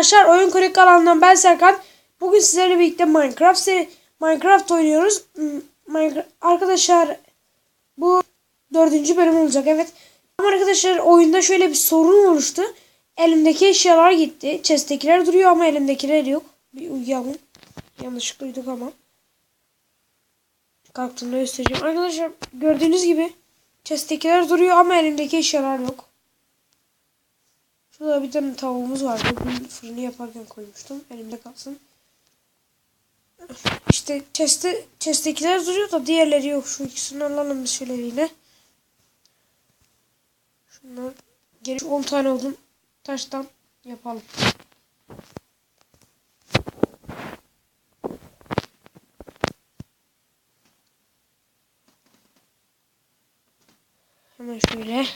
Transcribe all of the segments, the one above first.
arkadaşlar Oyun Kürek kanalından ben Serkan. Bugün sizlerle birlikte Minecraft seri Minecraft oynuyoruz. Hmm, Minecraft arkadaşlar bu dördüncü bölüm olacak evet. Ama arkadaşlar oyunda şöyle bir sorun oluştu. Elimdeki eşyalar gitti. Chest'tekiler duruyor ama elimdekiler yok. Bir uyuyalım. Yanlışlıkla uyuduk ama. Kalktığımda göstereceğim. Arkadaşlar gördüğünüz gibi chest'tekiler duruyor ama elimdeki eşyalar yok. Şurada bir tane tavuğumuz vardı. Bunu fırını yaparken koymuştum. Elimde kalsın. İşte chest'te, chest'tekiler duruyor da diğerleri yok. Şu ikisini alalım bir yine. Şunlar geri 10 tane odun taştan yapalım. Hemen şöyle.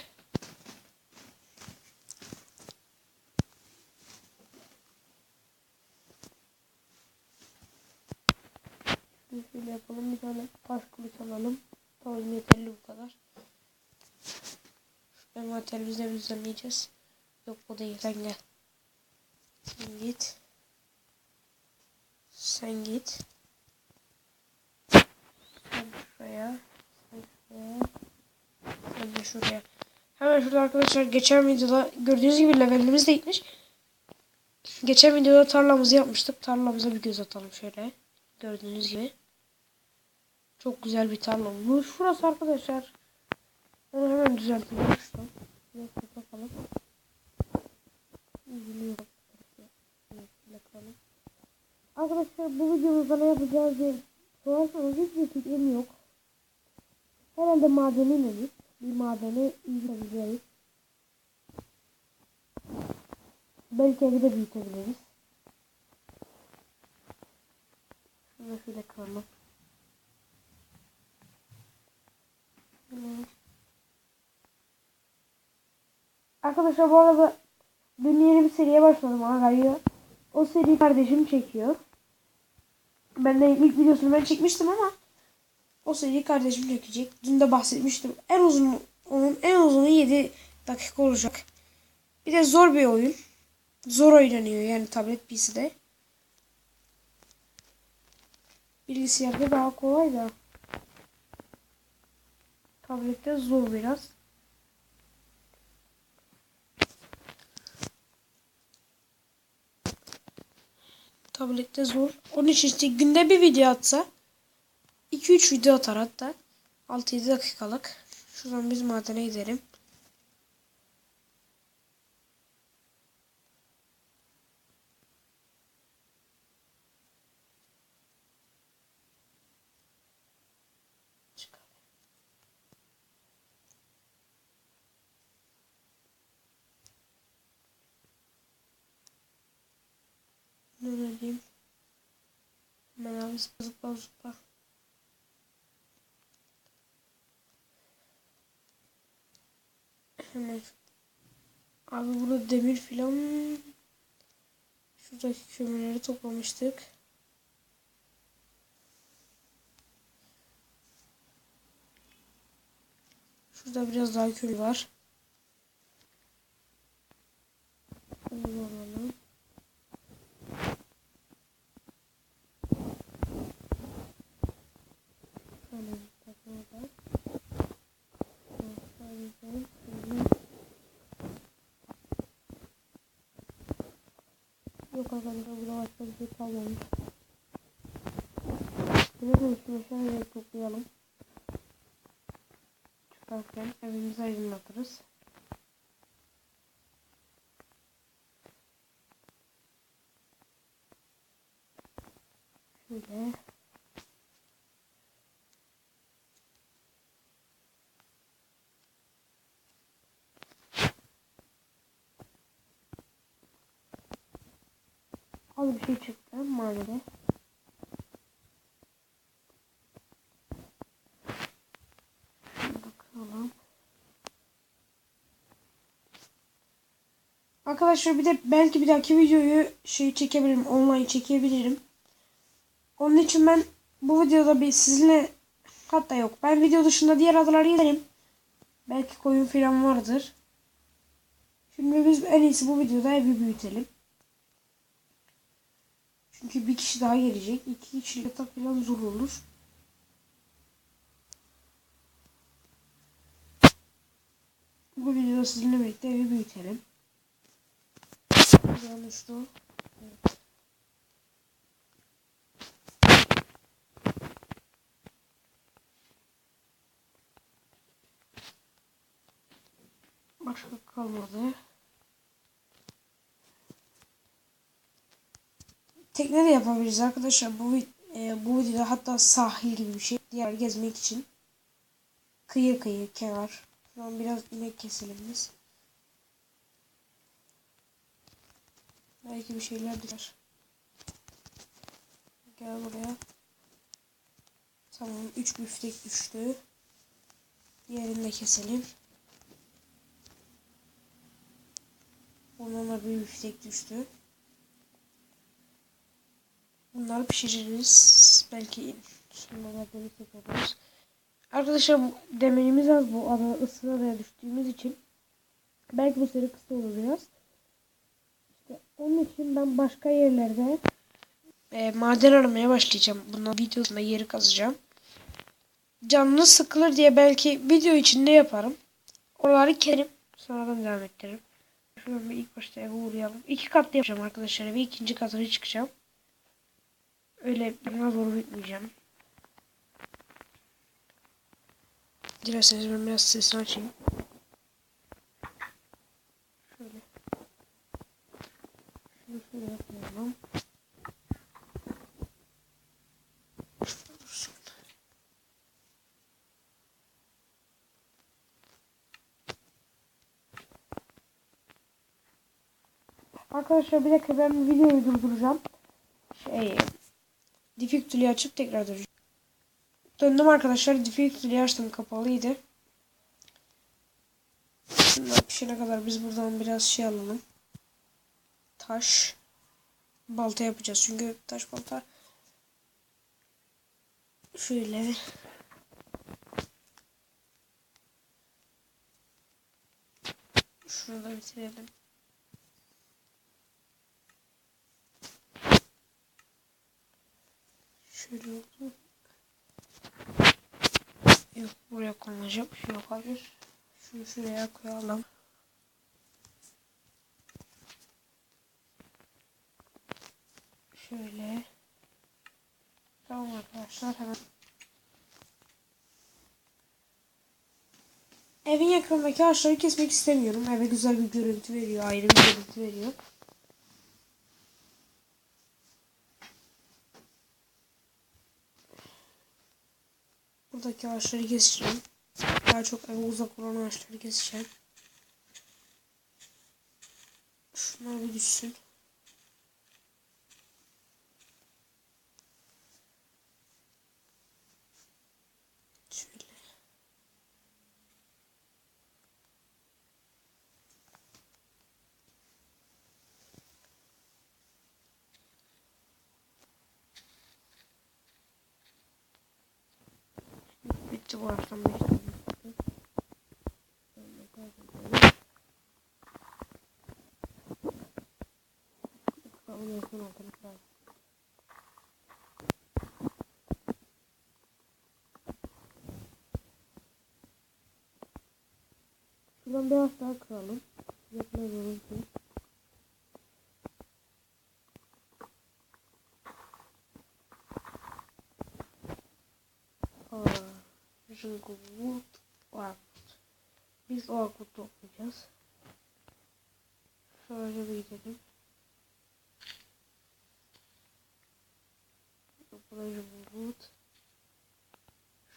Şöyle yapalım. Bir tane taş kılıç alalım. Tamam yeterli bu kadar. Şu envanterimizde düzenleyeceğiz. Yok bu değil. Sen gel. Sen git. Sen git. Sen şuraya. Sen şuraya. Sen de şuraya. Hemen şurada arkadaşlar geçen videoda gördüğünüz gibi levelimiz de gitmiş. Geçen videoda tarlamızı yapmıştık. Tarlamıza bir göz atalım şöyle. Gördüğünüz gibi. Çok güzel bir tarla olmuş. Şurası arkadaşlar. Onu hemen düzeltelim. Şuradan. Biraz bakalım. Üzülüyor. Bakalım. Arkadaşlar bu videomuzda ne yapacağız diye sorarsanız hiçbir fikrim yok. Herhalde madeni ineriz. Bir madeni indireceğiz. Belki evi de büyütebiliriz. Şunu şöyle kıralım. Arkadaşlar bu arada dün yeni bir seriye başladım Agay'ı. O seri kardeşim çekiyor. Ben de ilk videosunu ben çekmiştim ama o seriyi kardeşim çekecek. Dün de bahsetmiştim. En uzun onun en uzunu 7 dakika olacak. Bir de zor bir oyun. Zor oynanıyor yani tablet PC'de. Bilgisayarda daha kolay da. Tablette zor biraz. Tablette zor. Onun için işte günde bir video atsa 2-3 video atar hatta. 6-7 dakikalık. Şuradan biz madene gidelim. Çıkalım. Ne diyeyim? Hemen abi zıpla zıpla. Hemen. Abi burada demir filan. Şuradaki kömürleri toplamıştık. Şurada biraz daha kömür var. Bunu alalım. Şöyle bir takma var. Sadece şöyle. Yok arkadaşlar burada başka bir şey kalmamış. Biraz şunu şöyle toplayalım. Çıkarken evimizi aydınlatırız. Şöyle. Az bir şey çıktı maalesef. Bakalım. Arkadaşlar bir de belki bir dahaki videoyu şey çekebilirim. Online çekebilirim. Onun için ben bu videoda bir sizinle hatta yok. Ben video dışında diğer adaları izlerim. Belki koyun falan vardır. Şimdi biz en iyisi bu videoda evi büyütelim. Çünkü bir kişi daha gelecek. İki kişi yatak falan zor olur. Bu videoda sizinle birlikte evi büyütelim. Yanlış o. Evet. Başka kalmadı. Tekne de yapabiliriz arkadaşlar. Bu e, bu videoda hatta sahil gibi bir şey. Diğer gezmek için. Kıyı kıyı kenar. Şuradan biraz inek keselim biz. Belki bir şeyler düşer. Gel buraya. Tamam 3 büftek düştü. Diğerini de keselim. Ondan da bir büftek düştü. Bunları pişiririz. Belki sonra böyle yaparız. Arkadaşlar demeğimiz az bu ada ıssız adaya düştüğümüz için. Belki bu seri kısa olur biraz. İşte onun için ben başka yerlerde e, maden aramaya başlayacağım. Bunun videosunda yeri kazacağım. Canınız sıkılır diye belki video içinde yaparım. Oraları kerim. Sonradan devam ettiririm. Şuradan bir ilk başta eve uğrayalım. İki katlı yapacağım arkadaşlar evi. ikinci katına çıkacağım. Öyle buna doğru bitmeyeceğim. Dilerseniz ben biraz sesini açayım. Şöyle. Şunu şöyle yapmayalım. Arkadaşlar bir dakika ben videoyu durduracağım. Şey, Difficulty'yi açıp tekrar döneceğim. Döndüm arkadaşlar. Difficulty'yi açtım kapalıydı. Şunlar pişene kadar biz buradan biraz şey alalım. Taş. Balta yapacağız. Çünkü taş balta şöyle şunu da bitirelim. Şöyle. Yok buraya konulacak bir şey yok hayır. Şunu şuraya koyalım. Şöyle. Tamam arkadaşlar hemen. Evin yakınındaki ağaçları kesmek istemiyorum. Eve güzel bir görüntü veriyor. Ayrı bir görüntü veriyor. Buradaki ağaçları keseceğim. Daha çok eve uzak olan ağaçları keseceğim. Şunlar bir düşsün. Şöyle. Bu ağaçtan bir lazım. Şuradan biraz daha kıralım. Olur ki. Junglewood Oakwood. Biz Oakwood toplayacağız. Şöyle bir gidelim. Buraya Junglewood.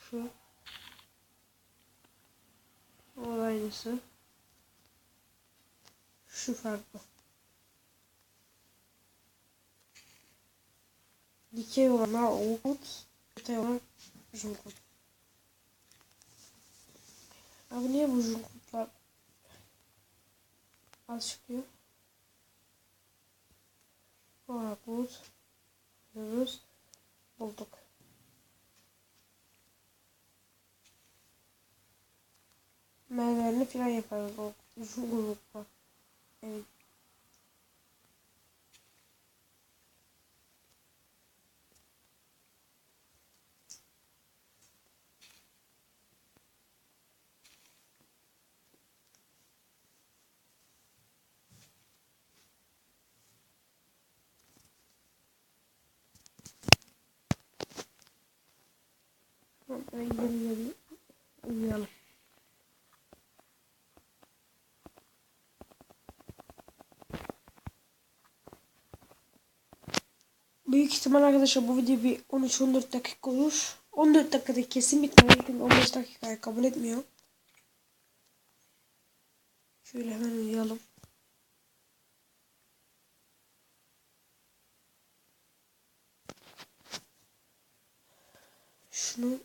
Şu. O da aynısı. Şu farklı. Dikey olanlar Oakwood. Öte olan Junglewood. Abi niye bu Junglewoodlar az çıkıyor? Oakwood. Diyoruz. Bulduk. Meyvelerini falan yaparız o Ee, Evet. Uyuyalım. Büyük ihtimal arkadaşlar bu video bir 13-14 dakika olur. 14 dakikada kesin bitmez. Çünkü 15 dakikayı kabul etmiyor. Şöyle hemen uyuyalım. Şunu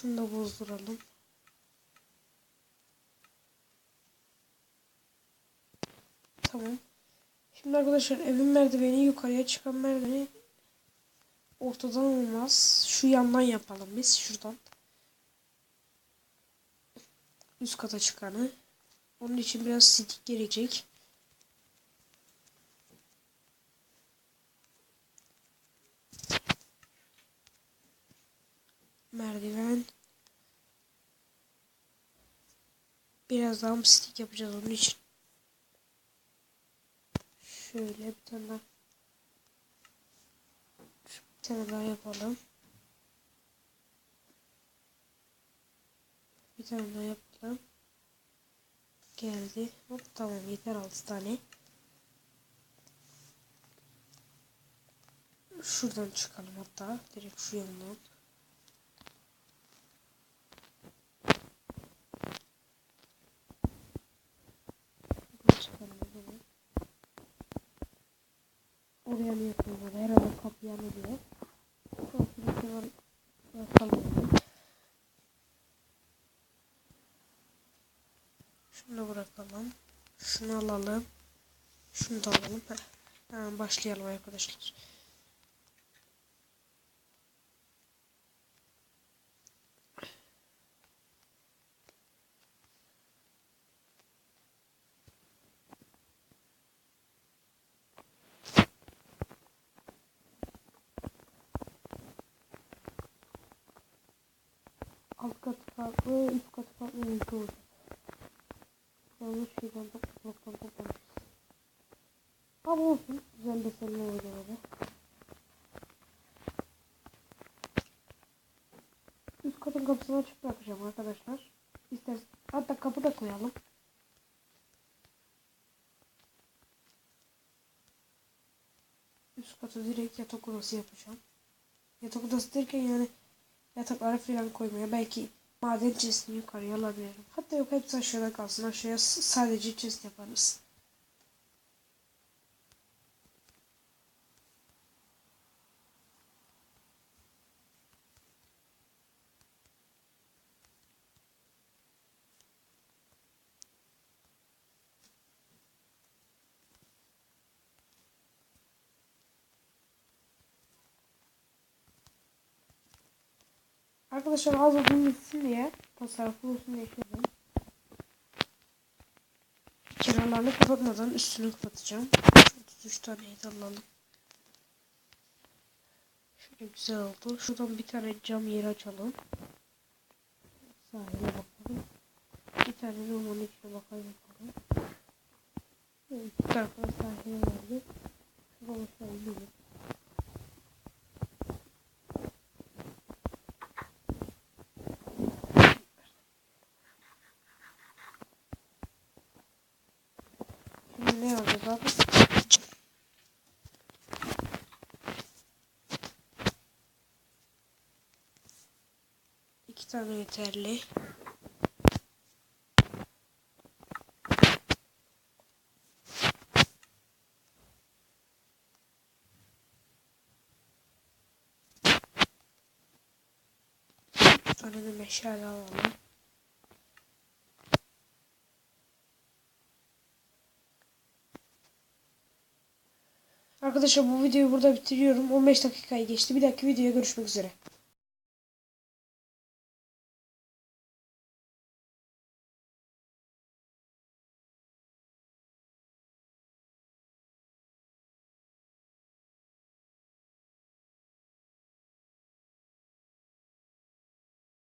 Şunu da bozduralım. Tamam. Şimdi arkadaşlar evin merdiveni yukarıya çıkan merdiveni ortadan olmaz. Şu yandan yapalım biz şuradan. Üst kata çıkanı. Onun için biraz stick gerekecek. Merdiven. Biraz daha stick yapacağız onun için. Şöyle bir tane daha. Bir tane daha yapalım. Bir tane daha yapalım. Geldi. Hop tamam yeter 6 tane. Şuradan çıkalım hatta. Direkt şu yandan. Şuradan çıkalım o zaman. Oraya mı yapıyorlar? Herhalde kapıya mı diye. Kapıyı var. Bakalım. Şunu bırakalım. Şunu alalım. Şunu da alalım. Hemen başlayalım arkadaşlar. Alt katı farklı, üst katı farklı bir olacak. Yanlış şeyden topluluktan toplamışız. Ama olsun. Güzel desenli olacak öyle. Üst katın kapısını açık bırakacağım arkadaşlar. İsterseniz hatta kapı da koyalım. Üst katı direkt yatak odası yapacağım. Yatak odası derken yani yatakları falan koymaya belki maden chestini yukarıya alabilirim. Hatta yok hepsi aşağıda kalsın. Aşağıya sadece chest yaparız. Arkadaşlar az odun bitsin diye tasarruflu olsun diye ekledim. Kenarlarını kapatmadan üstünü kapatacağım. 33 taneyi de alalım. Şöyle güzel oldu. Şuradan bir tane cam yeri açalım. Sahile bakalım. Bir tane romanın içine bakalım. bakalım. İki tarafına sahile verdik. Şuradan aşağı ne yapacağız abi? İki tane yeterli. Tane de meşale alalım. Arkadaşlar bu videoyu burada bitiriyorum. 15 dakikayı geçti. Bir dahaki videoya görüşmek üzere.